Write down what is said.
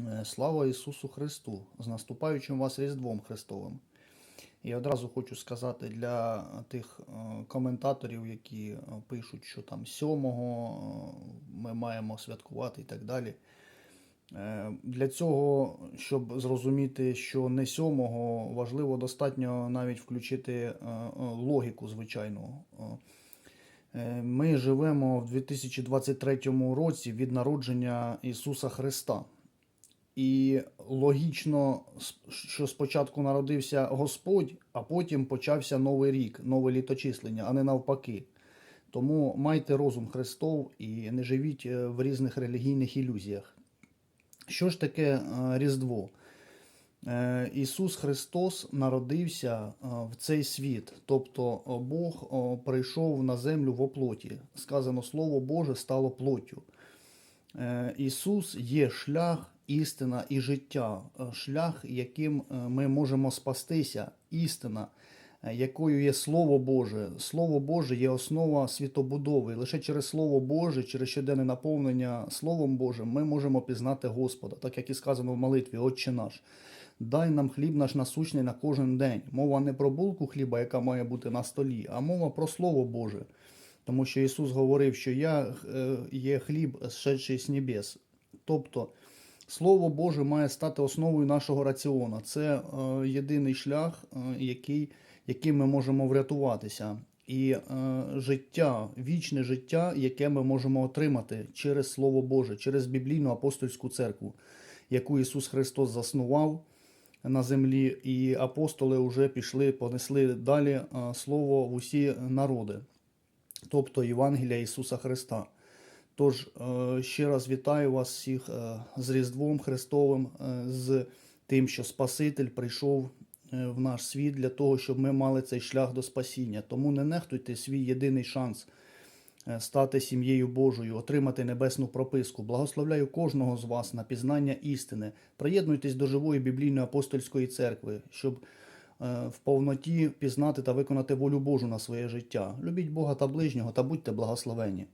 Е, Слава Ісусу Христу! З наступаючим вас Різдвом Христовим. І одразу хочу сказати для тих е, коментаторів, які е, пишуть, що там 7-го е, ми маємо святкувати і так далі. Для цього, щоб зрозуміти, що не 7-го, важливо достатньо навіть включити логіку звичайну. Ми живемо в 2023 році від народження Ісуса Христа. І логічно, що спочатку народився Господь, а потім почався новий рік, нове літочислення, а не навпаки. Тому майте розум Христов і не живіть е, в різних релігійних ілюзіях. Що ж таке е, Різдво? Е, Ісус Христос народився в цей світ, тобто Бог прийшов на землю в оплоті. Сказано Слово Боже стало плоттю. Ісус є шлях, істина і життя, е, шлях, яким е, ми можемо спастися, істина, е, якою є Слово Боже. Слово Боже є основа світобудови. Лише через Слово Боже, через щоденне наповнення Словом Божим, ми можемо пізнати Господа, так як і сказано в молитві, Отче наш. Дай нам хліб наш насущний на кожен день. Мова не про булку хліба, яка має бути на столі, а мова про Слово Боже. Тому що Ісус говорив, що я є хліб, зшедший з небес. Тобто, Слово Боже має стати основою нашого раціона. Це е, єдиний шлях, е, який, яким ми можемо врятуватися. І е, життя, вічне життя, яке ми можемо отримати через Слово Боже, через біблійну апостольську церкву, яку Ісус Христос заснував на землі, і апостоли вже пішли, понесли далі е, Слово в усі народи тобто Євангелія Ісуса Христа. Тож е, ще раз вітаю вас всіх е, з Різдвом Христовим, е, з тим, що Спаситель прийшов в наш світ для того, щоб ми мали цей шлях до спасіння. Тому не нехтуйте свій єдиний шанс стати сім'єю Божою, отримати небесну прописку. Благословляю кожного з вас на пізнання істини. Приєднуйтесь до живої біблійної апостольської церкви, щоб в повноті пізнати та виконати волю Божу на своє життя. Любіть Бога та ближнього та будьте благословені.